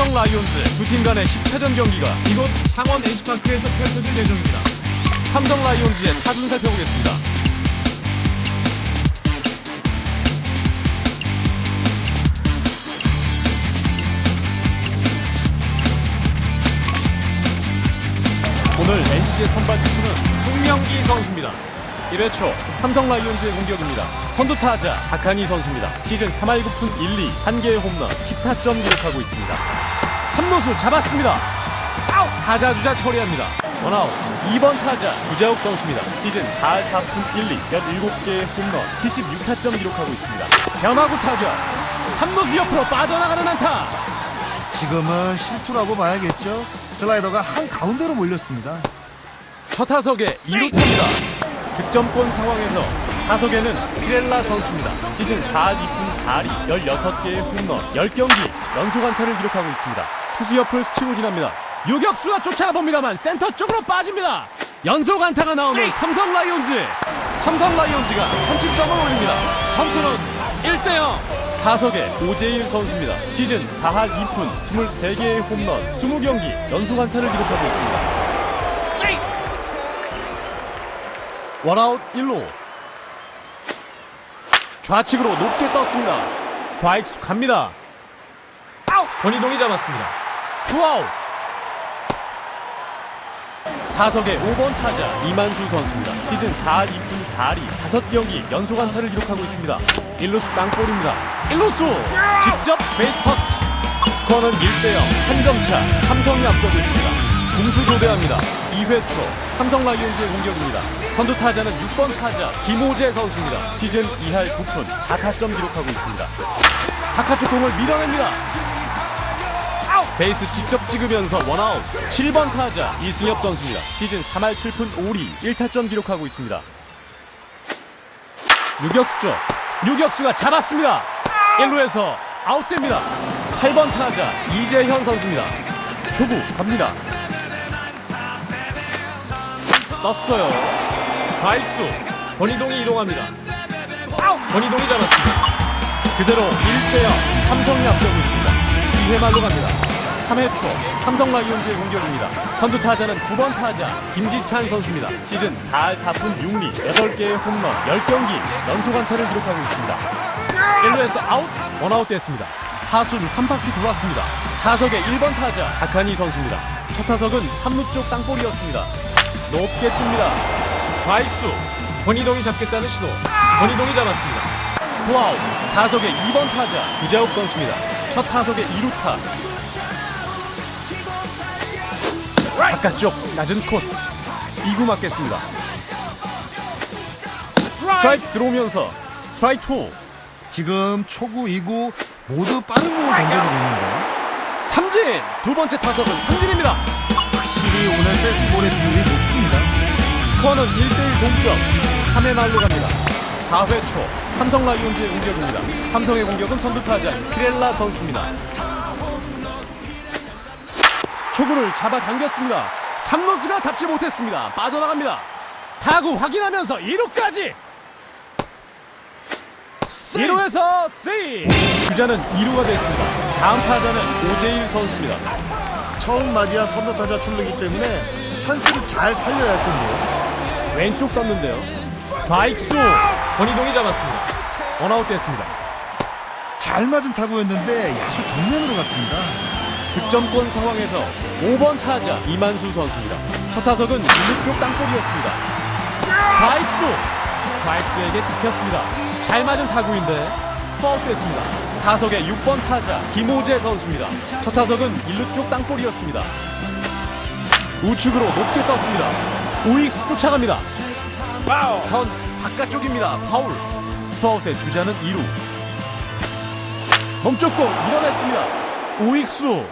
삼성 라이온즈 두 팀 간의 10차전 경기가 이곳 창원 NC파크에서 펼쳐질 예정입니다. 삼성 라이온즈의 타순 살펴보겠습니다. 오늘 NC의 선발 투수는 송명기 선수입니다. 1회 초 삼성 라이온즈의 공격입니다. 선두 타자 박한희 선수입니다. 시즌 3할 9푼 1, 2, 1개의 홈런 10타점 기록하고 있습니다. 한노수 잡았습니다. 아웃! 타자 주자 처리합니다. 원아웃 2번 타자 구자욱 선수입니다. 시즌 4할 4푼 1, 2, 17개의 홈런 76타점 기록하고 있습니다. 변화구 타격 3루수 옆으로 빠져나가는 안타 지금은 실투라고 봐야겠죠. 슬라이더가 한 가운데로 몰렸습니다. 첫 타석에 2루타입니다. 득점권 상황에서 타석에는 피렐라 선수입니다. 시즌 4할 2푼 4리 16개의 홈런 10경기 연속 안타를 기록하고 있습니다. 투수 옆을 스치고 지납니다. 유격수가 쫓아갑니다만 센터 쪽으로 빠집니다. 연속 안타가 나오는 삼성 라이온즈. 삼성 라이온즈가 선취점을 올립니다. 점수는 1대0. 타석에 오재일 선수입니다. 시즌 4할 2푼 23개의 홈런 20경기 연속 안타를 기록하고 있습니다. 원아웃 1루. 좌측으로 높게 떴습니다. 좌익수 갑니다. 아웃! 권희동이 잡았습니다. 투아웃. 타석의 5번 타자 이만수 선수입니다. 시즌 4할 2푼 4리 5경기 연속 안타를 기록하고 있습니다. 1루수 땅볼입니다. 1루수! 직접 베이스 터치. 스코어는 1대0 한 점 차 삼성이 앞서고 있습니다. 공수 교대합니다 2회 초 삼성 라이온즈의 공격입니다. 선두 타자는 6번 타자 김호재 선수입니다. 시즌 2할 9푼 4타점 기록하고 있습니다. 바깥쪽 공을 밀어냅니다. 베이스 직접 찍으면서 원아웃 7번 타자 이승엽 선수입니다. 시즌 3할 7푼 5리 1타점 기록하고 있습니다. 유격수 쪽 유격수가 잡았습니다. 1루에서 아웃됩니다. 8번 타자 이재현 선수입니다. 초구 갑니다 떴어요. 좌익수. 권희동이 이동합니다. 권희동이 잡았습니다. 그대로 1대0 삼성이 앞서고 있습니다. 2회 말로 갑니다. 3회 초 삼성 라이온즈의 공격입니다. 선두 타자는 9번 타자 김지찬 선수입니다. 시즌 4할 4푼 6리 8개의 홈런 10경기 연속 안타를 기록하고 있습니다. 1루에서 아웃 원아웃 됐습니다. 타순 한 바퀴 돌았습니다. 타석의 1번 타자 박한희 선수입니다. 첫 타석은 3루 쪽 땅볼이었습니다 높게 뜹니다. 좌익수. 권희동이 잡겠다는 신호. 권희동이 잡았습니다. 후아웃 타석의 2번 타자 구자욱 선수입니다. 첫 타석의 2루타. 바깥쪽 낮은 코스. 2구 맞겠습니다. 스트라이크 들어오면서 스트라이크 2 지금 초구, 이구 모두 빠른 공을 던져주고 있는데요. 삼진. 두 번째 타석은 삼진입니다. 확실히 오늘 페스티벌의 비율이. 스코어는 1대1 동점. 3회 말로 갑니다. 4회 초 삼성 라이온즈의 공격입니다. 삼성의 공격은 선두 타자 피렐라 선수입니다. 초구를 잡아당겼습니다. 삼루수가 잡지 못했습니다. 빠져나갑니다. 타구 확인하면서 2루까지. 1루에서 C 주자는 2루가 됐습니다. 다음 타자는 오재일 선수입니다. 처음 맞이한 선두 타자 출루이기 때문에 찬스를 잘 살려야 할 텐데요. 왼쪽 떴는데요 좌익수 권희동이 잡았습니다 원아웃 됐습니다 잘 맞은 타구였는데 야수 정면으로 갔습니다. 득점권 상황에서 5번 타자 이만수 선수입니다. 첫 타석은 1루 쪽 땅볼이었습니다. 좌익수 좌익수에게 잡혔습니다. 잘 맞은 타구인데 투아웃 됐습니다. 타석의 6번 타자 김호재 선수입니다. 첫 타석은 1루 쪽 땅볼이었습니다. 우측으로 높게 떴습니다. 우익수 쫓아갑니다. 선 바깥쪽입니다. 파울. 투아웃의 주자는 2루. 몸쪽 공 밀어냈습니다. 우익수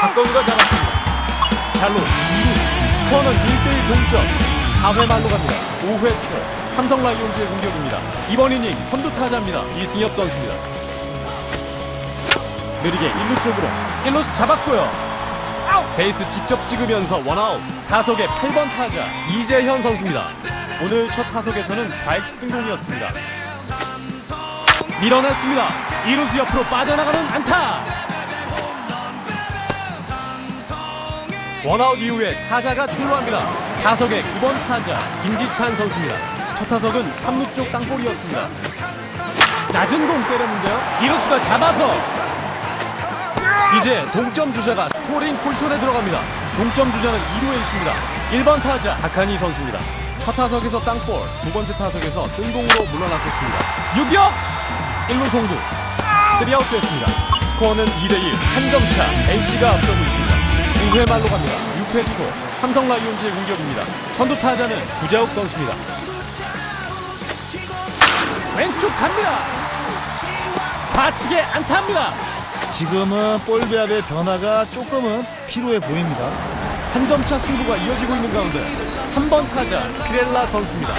박건우가 잡았습니다. 잘로 2루 스코어는 1대1 동점 4회 말로 갑니다. 5회 초 삼성 라이온즈의 공격입니다. 이번 이닝 선두 타자입니다. 이승엽 선수입니다. 느리게 1루 쪽으로 1루수 잡았고요. 베이스 직접 찍으면서 원아웃. 타석의 8번 타자 이재현 선수입니다. 오늘 첫 타석에서는 좌익수 등공이었습니다. 밀어냈습니다. 이루수 옆으로 빠져나가는 안타. 원아웃 이후에 타자가 출루합니다. 타석의 9번 타자 김지찬 선수입니다. 첫 타석은 3루 쪽 땅볼이었습니다. 낮은 공 때렸는데요. 이루수가 잡아서 이제 동점 주자가 스코링 포지션에 들어갑니다. 동점 주자는 2루에 있습니다. 1번 타자 박한희 선수입니다. 첫 타석에서 땅볼, 두 번째 타석에서 뜬공으로 물러났었습니다. 유격수 1루 송구 3아웃 됐습니다. 스코어는 2대1 한 점 차 NC가 앞서고 있습니다. 9회 말로 갑니다. 6회 초 삼성 라이온즈의 공격입니다. 선두 타자는 구자욱 선수입니다. 왼쪽 갑니다. 좌측에 안타입니다. 지금은 볼 배합의 변화가 조금은 필요해 보입니다. 한 점 차 승부가 이어지고 있는 가운데 3번 타자 피렐라 선수입니다.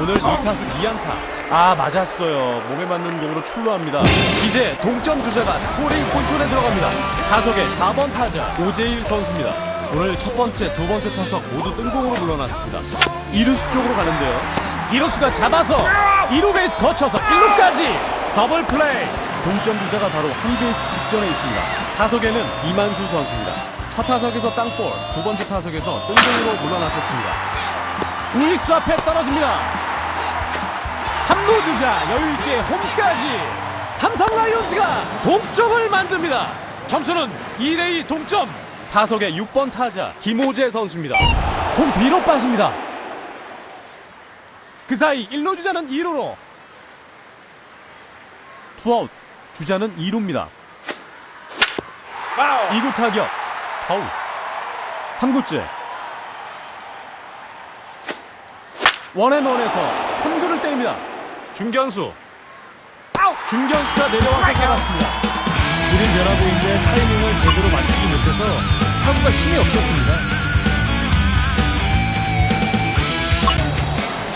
오늘 2타수 2안타. 아 맞았어요. 몸에 맞는 공으로 출루합니다. 이제 동점 주자가 스코링 포지션에 들어갑니다. 타석의 4번 타자 오재일 선수입니다. 오늘 첫 번째, 두 번째 타석 모두 뜬공으로 물러났습니다. 이루수 쪽으로 가는데요. 이루수가 잡아서 2루 베이스 거쳐서 1루까지 더블 플레이. 동점 주자가 바로 한 베이스 직전에 있습니다. 타석에는 이만수 선수입니다. 첫 타석에서 땅볼, 두 번째 타석에서 뜬공으로 물러났었습니다. 우익수 앞에 떨어집니다. 3루 주자 여유있게 홈까지 삼성 라이온즈가 동점을 만듭니다. 점수는 2대2 동점. 타석의 6번 타자 김호재 선수입니다. 공 뒤로 빠집니다. 그 사이 1루 주자는 2루로 투아웃 주자는 2루입니다. 2구 타격 파울 3구째 원앤원에서 3구를 때립니다. 중견수 중견수가 내려와서 잡았습니다. 그림 변화구인데 타이밍을 제대로 맞추지 못해서 타구가 힘이 없었습니다.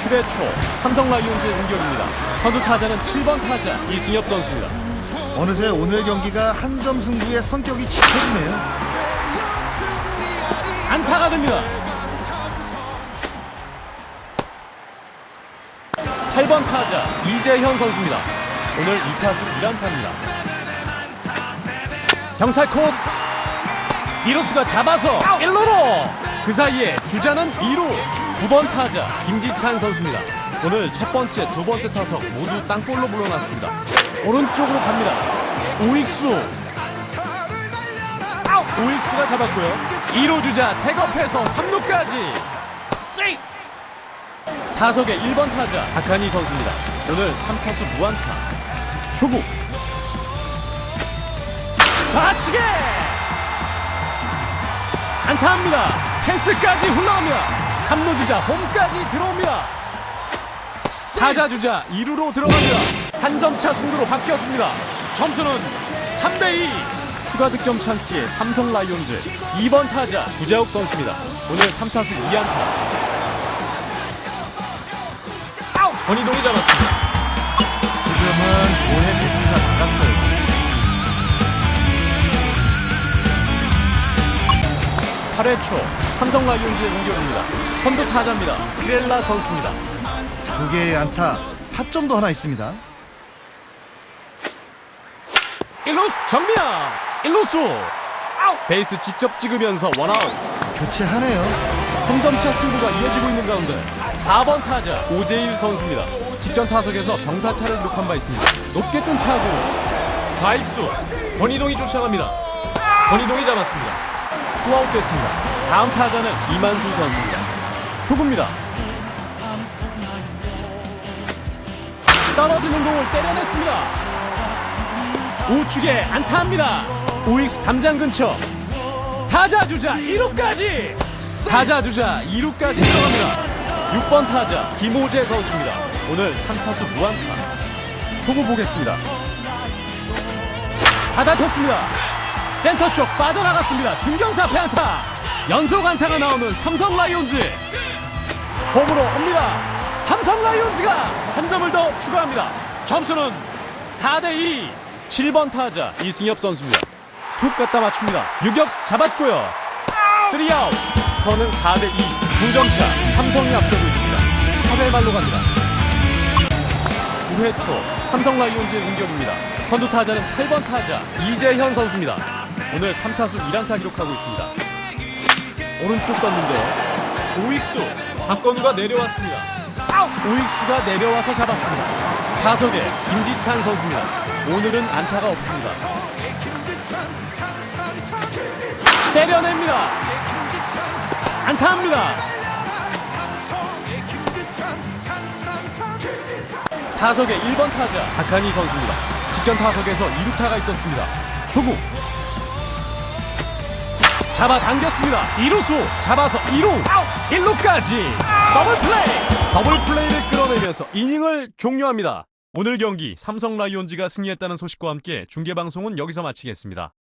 7회 초 삼성 라이온즈의 공격입니다. 선두 타자는 7번 타자 이승엽 선수입니다. 어느새 오늘 경기가 한 점 승부의 성격이 짙어지네요. 안타가 됩니다. 8번 타자 이재현 선수입니다. 오늘 2타수 1안타입니다. 경찰 코스 1루수가 잡아서 1루로 그 사이에 주자는 2루 9번 타자 김지찬 선수입니다. 오늘 첫 번째, 두 번째 타석 모두 땅볼로 물러났습니다. 오른쪽으로 갑니다. 우익수 우익수가 잡았고요. 2루 주자 태업해서 3루까지 타석의 1번 타자 박한희 선수입니다. 오늘 3타수 무안타. 초구 좌측에 안타합니다. 펜스까지 흘러갑니다. 3루 주자 홈까지 들어옵니다. 타자 주자 2루로 들어갑니다. 한 점차 승부로 바뀌었습니다. 점수는 3대2. 추가 득점 찬스의 삼성 라이온즈 2번 타자 구자욱 선수입니다. 오늘 3타수 2안타. 권희동이 잡았습니다. 지금은 볼의 배트가 나갔어요. 팔회초 삼성 라이온즈의 공격입니다. 선두 타자입니다. 피렐라 선수입니다. 두 개의 안타, 타점도 하나 있습니다. 1루수 정미야 1루수 아웃 베이스 직접 찍으면서 원아웃 교체하네요. 한 점차 승부가 이어지고 있는 가운데 4번 타자 오재일 선수입니다. 직전 타석에서 병사타를 기록한 바 있습니다. 높게 뜬 타구 좌익수 권희동이 쫓아갑니다. 권희동이 잡았습니다. 투아웃 됐습니다. 다음 타자는 이만수 선수입니다. 초구입니다. 떨어지는 공을 때려냈습니다. 우측에 안타합니다. 우익수 담장 근처. 타자 주자 2루까지! 타자 주자 2루까지 들어갑니다. 6번 타자 김호재 선수입니다. 오늘 3타수 무안타. 초구 보겠습니다. 받아쳤습니다. 센터 쪽 빠져나갔습니다. 중경사 앞에 안타. 연속 안타가 나오는 삼성 라이온즈. 홈으로 옵니다 삼성 라이온즈가 한 점을 더 추가합니다 점수는 4대2 7번 타자 이승엽 선수입니다 툭 갖다 맞춥니다. 유격 잡았고요. 3아웃. 스코어는 4대 2. 9점 차. 삼성이 앞서고 있습니다. 8회 말로 갑니다. 9회 초 삼성 라이온즈의 공격입니다. 선두 타자는 8번 타자 이재현 선수입니다. 오늘 3타수 1안타 기록하고 있습니다. 오른쪽 떴는데 우익수 박건우가 내려왔습니다. 우익수가 내려와서 잡았습니다. 타석에 김지찬 선수입니다. 오늘은 안타가 없습니다. 때려냅니다. 안타합니다. 타석의 1번 타자 박한희 선수입니다. 직전 타석에서 2루타가 있었습니다. 초구 잡아당겼습니다. 2루수 잡아서 2루 1루까지 더블 플레이 더블 플레이를 끌어내면서 이닝을 종료합니다. 오늘 경기 삼성 라이온즈가 승리했다는 소식과 함께 중계 방송은 여기서 마치겠습니다.